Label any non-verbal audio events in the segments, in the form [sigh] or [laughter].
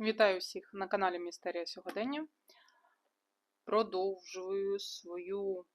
Вітаю всіх на каналі Містерія Сьогодення. Продовжую свою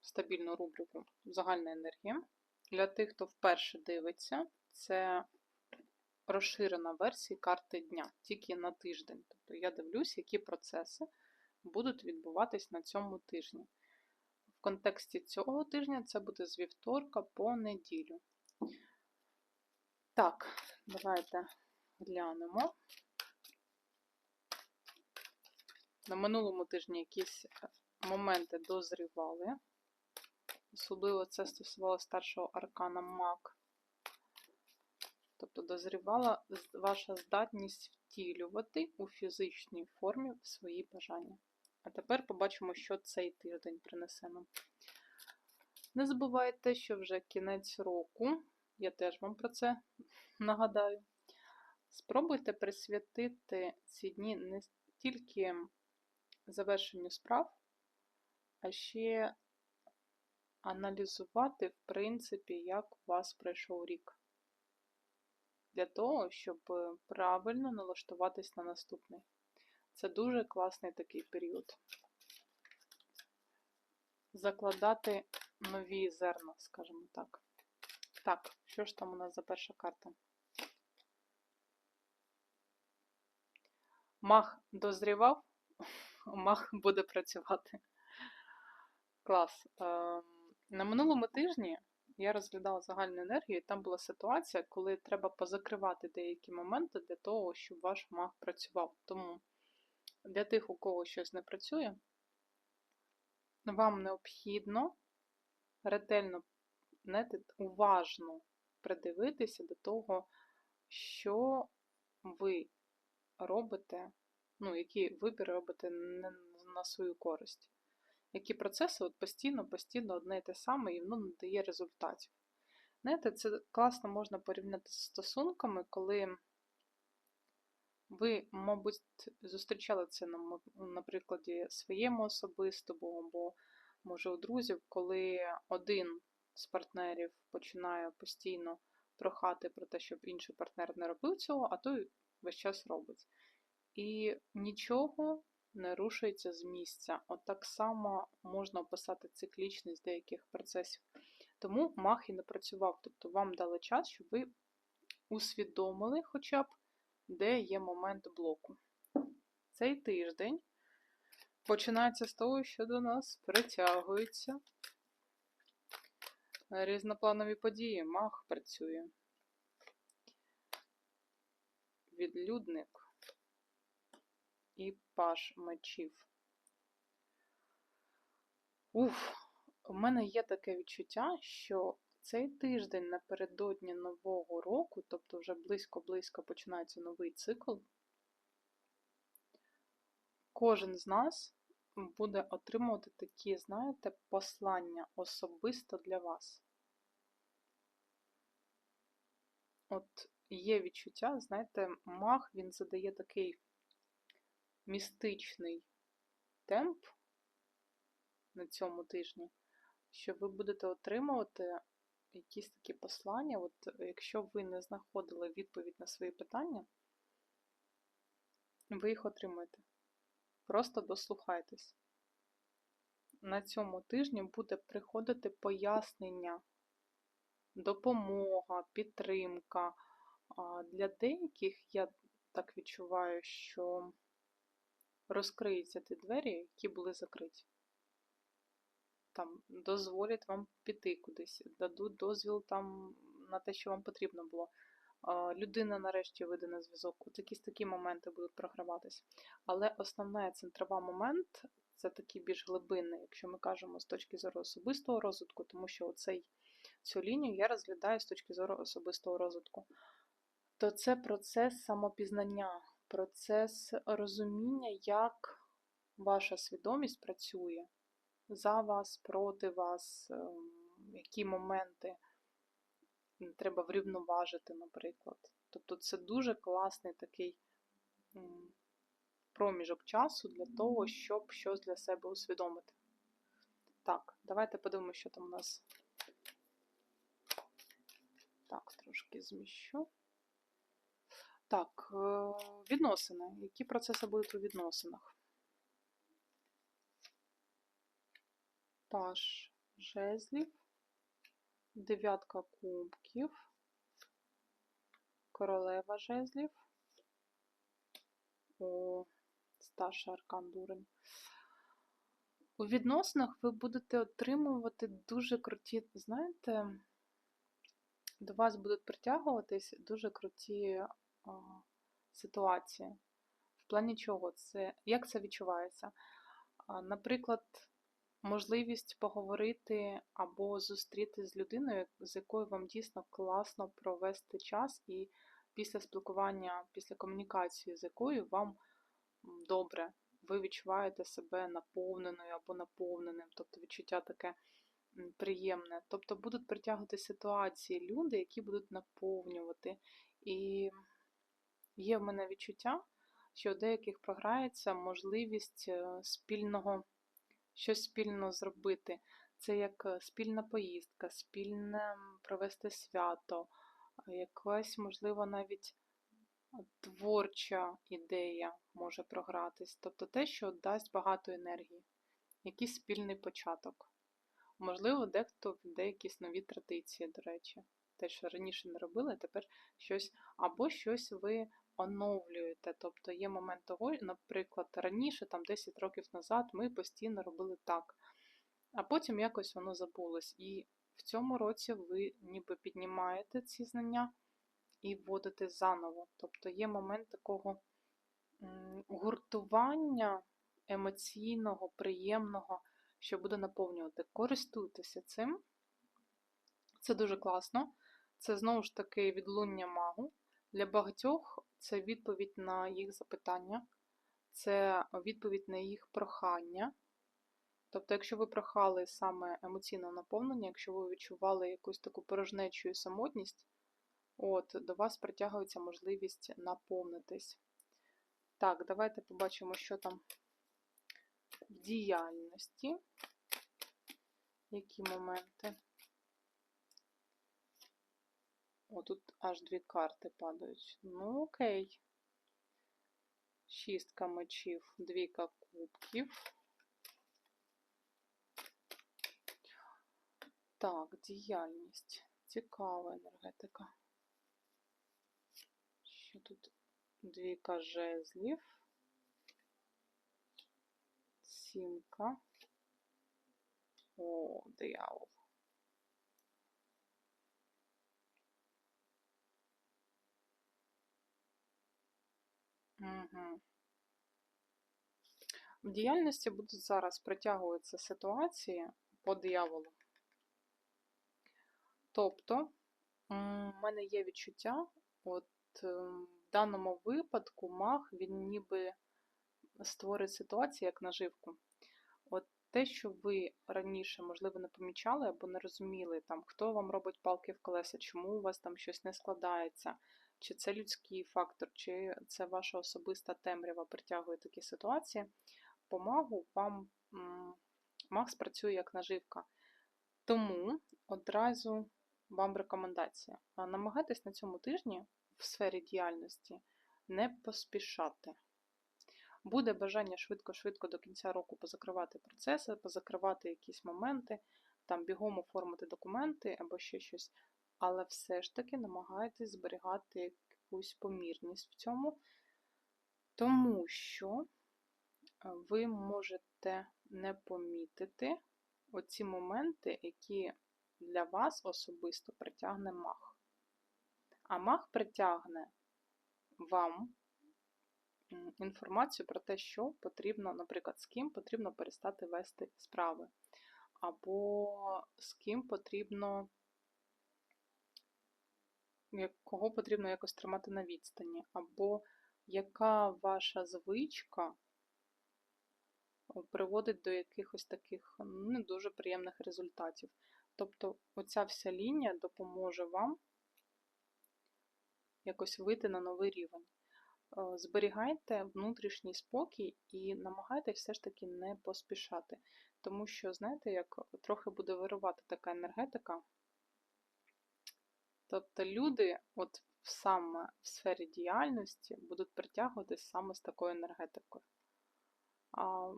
стабільну рубрику Загальна енергія. Для тих, хто вперше дивиться, це розширена версія карти дня, тільки на тиждень. Тобто я дивлюсь, які процеси будуть відбуватись на цьому тижні. В контексті цього тижня це буде з вівторка по неділю. Так, давайте глянемо. На минулому тижні якісь е, моменти дозрівали. Особливо це стосувалося старшого аркана Мак. Тобто дозрівала ваша здатність втілювати у фізичній формі свої бажання. А тепер побачимо, що цей тиждень принесе нам. Не забувайте, що вже кінець року, я теж вам про це нагадаю. Спробуйте присвятити ці дні не тільки завершенню справ, а ще аналізувати, в принципі, як у вас пройшов рік. Для того, щоб правильно налаштуватись на наступний. Це дуже класний такий період. Закладати нові зерна, скажімо так. Так, що ж там у нас за перша карта? Мах дозрівав, мах буде працювати. Клас. Ем, на минулому тижні я розглядала загальну енергію, і там була ситуація, коли треба позакривати деякі моменти для того, щоб ваш маг працював. Тому для тих, у кого щось не працює, вам необхідно ретельно, знаєте, уважно придивитися до того, що ви робите ну, які вибір робите не на свою користь. Які процеси от постійно-постійно одне і те саме, і воно не дає результатів. Знаєте, це класно можна порівняти з стосунками, коли ви, мабуть, зустрічали це на, на прикладі своєму особистому, або, може, у друзів, коли один з партнерів починає постійно прохати про те, щоб інший партнер не робив цього, а той весь час робить і нічого не рушується з місця. От так само можна описати циклічність деяких процесів. Тому мах і не працював. Тобто вам дали час, щоб ви усвідомили хоча б, де є момент блоку. Цей тиждень починається з того, що до нас притягуються різнопланові події. Мах працює. Відлюдник і паш мечів. Уф, у мене є таке відчуття, що цей тиждень напередодні Нового року, тобто вже близько-близько починається новий цикл, кожен з нас буде отримувати такі, знаєте, послання особисто для вас. От є відчуття, знаєте, мах він задає такий містичний темп на цьому тижні, що ви будете отримувати якісь такі послання. От Якщо ви не знаходили відповідь на свої питання, ви їх отримаєте. Просто дослухайтесь. На цьому тижні буде приходити пояснення, допомога, підтримка. Для деяких я так відчуваю, що розкриються ті двері, які були закриті. Там дозволять вам піти кудись, дадуть дозвіл там на те, що вам потрібно було. Людина нарешті вийде на зв'язок. От якісь такі моменти будуть програватися. Але основний центровий момент це такий більш глибинний, якщо ми кажемо з точки зору особистого розвитку, тому що оцей, цю лінію я розглядаю з точки зору особистого розвитку, то це процес самопізнання процес розуміння, як ваша свідомість працює за вас, проти вас, ем, які моменти треба врівноважити, наприклад. Тобто це дуже класний такий проміжок часу для того, щоб щось для себе усвідомити. Так, давайте подивимося, що там у нас. Так, трошки зміщу. Так, е, відносини. Які процеси будуть у відносинах? Паш жезлів, дев'ятка кубків, королева жезлів. О, старший аркан дурень. У відносинах ви будете отримувати дуже круті, знаєте, до вас будуть притягуватись дуже круті ситуації. В плані чого? Це, Як це відчувається? Наприклад, можливість поговорити або зустріти з людиною, з якою вам дійсно класно провести час, і після спілкування, після комунікації, з якою вам добре, ви відчуваєте себе наповненою або наповненим, тобто відчуття таке приємне. Тобто будуть притягувати ситуації люди, які будуть наповнювати. І є в мене відчуття, що у деяких програється можливість е, спільного щось спільно зробити. Це як е, спільна поїздка, спільне провести свято, якась, можливо, навіть творча ідея може програтись. Тобто те, що дасть багато енергії, якийсь спільний початок. Можливо, дехто введе якісь нові традиції, до речі. Те, що раніше не робили, тепер щось, або щось ви оновлюєте. Тобто є момент того, наприклад, раніше, там 10 років назад, ми постійно робили так, а потім якось воно забулось. І в цьому році ви ніби піднімаєте ці знання і вводите заново. Тобто є момент такого гуртування емоційного, приємного, що буде наповнювати. Користуйтеся цим. Це дуже класно. Це знову ж таки відлуння магу. Для багатьох це відповідь на їх запитання, це відповідь на їх прохання. Тобто, якщо ви прохали саме емоційне наповнення, якщо ви відчували якусь таку порожнечу і самотність, от, до вас притягується можливість наповнитись. Так, давайте побачимо, що там в діяльності, які моменти. О, тут аж дві карти падають. Ну, окей. Шістка мечів, двійка кубків. Так, діяльність. Цікава енергетика. Що тут двійка жезлів, сімка. О, диявол. В діяльності будуть зараз притягуватися ситуації по дияволу. Тобто, у мене є відчуття, от ем, в даному випадку маг, він ніби створить ситуацію як наживку. От те, що ви раніше, можливо, не помічали або не розуміли, там, хто вам робить палки в колеса, чому у вас там щось не складається, чи це людський фактор, чи це ваша особиста темрява притягує такі ситуації, по вам маг спрацює як наживка. Тому одразу вам рекомендація. Намагайтесь на цьому тижні в сфері діяльності не поспішати. Буде бажання швидко-швидко до кінця року позакривати процеси, позакривати якісь моменти, там бігом оформити документи або ще щось але все ж таки намагайтесь зберігати якусь помірність в цьому, тому що ви можете не помітити оці моменти, які для вас особисто притягне мах. А мах притягне вам інформацію про те, що потрібно, наприклад, з ким потрібно перестати вести справи, або з ким потрібно кого потрібно якось тримати на відстані, або яка ваша звичка приводить до якихось таких не дуже приємних результатів. Тобто оця вся лінія допоможе вам якось вийти на новий рівень. Е, зберігайте внутрішній спокій і намагайтесь все ж таки не поспішати. Тому що, знаєте, як трохи буде вирувати така енергетика. Тобто люди, от саме в сфері діяльності будуть притягуватись саме з такою енергетикою. А,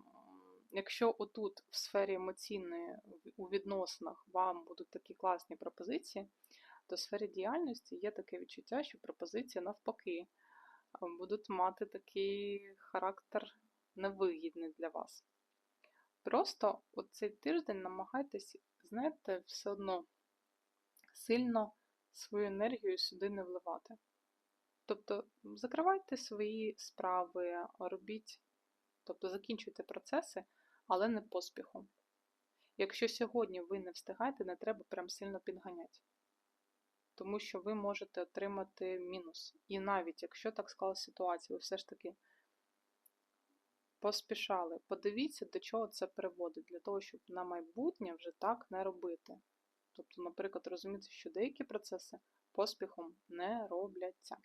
Якщо отут в сфері емоційної у відносинах вам будуть такі класні пропозиції, то в сфері діяльності є таке відчуття, що пропозиції навпаки будуть мати такий характер невигідний для вас. Просто цей тиждень намагайтесь, знаєте, все одно сильно свою енергію сюди не вливати. Тобто закривайте свої справи, робіть, тобто закінчуйте процеси, але не поспіхом. Якщо сьогодні ви не встигаєте, не треба прям сильно підганяти. Тому що ви можете отримати мінус. І навіть якщо так склалася ситуація, ви все ж таки поспішали, подивіться, до чого це приводить, для того, щоб на майбутнє вже так не робити. Тобто, наприклад, розуміти, що деякі процеси поспіхом не робляться.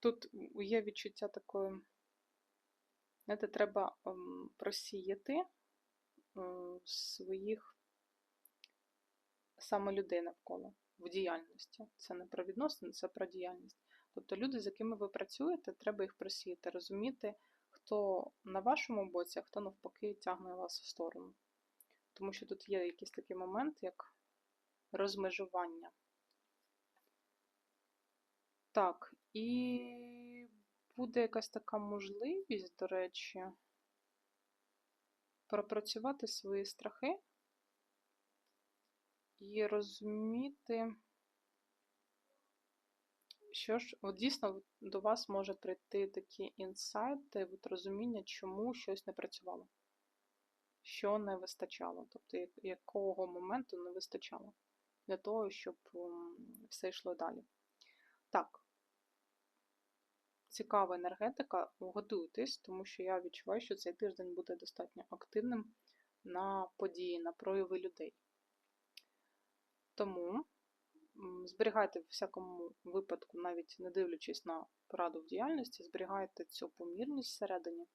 Тут є відчуття такої, знаєте, треба ем, просіяти своїх саме людей навколо в діяльності. Це не про відносини, це про діяльність. Тобто люди, з якими ви працюєте, треба їх просіяти, розуміти, хто на вашому боці, а хто навпаки тягне вас в сторону. Тому що тут є якийсь такий момент, як розмежування. Так, і буде якась така можливість, до речі, пропрацювати свої страхи і розуміти, що ж, от дійсно до вас може прийти такі інсайти, от розуміння, чому щось не працювало, що не вистачало, тобто якого моменту не вистачало для того, щоб все йшло далі. Так, цікава енергетика, готуйтесь, тому що я відчуваю, що цей тиждень буде достатньо активним на події, на прояви людей. Тому зберігайте в всякому випадку, навіть не дивлячись на пораду в діяльності, зберігайте цю помірність всередині,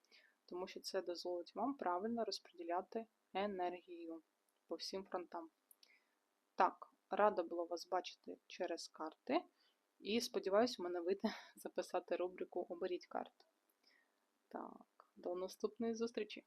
тому що це дозволить вам правильно розподіляти енергію по всім фронтам. Так, рада була вас бачити через карти. І сподіваюся, у мене вийде [laughs] записати рубрику Оберіть карту. Так, до наступної зустрічі!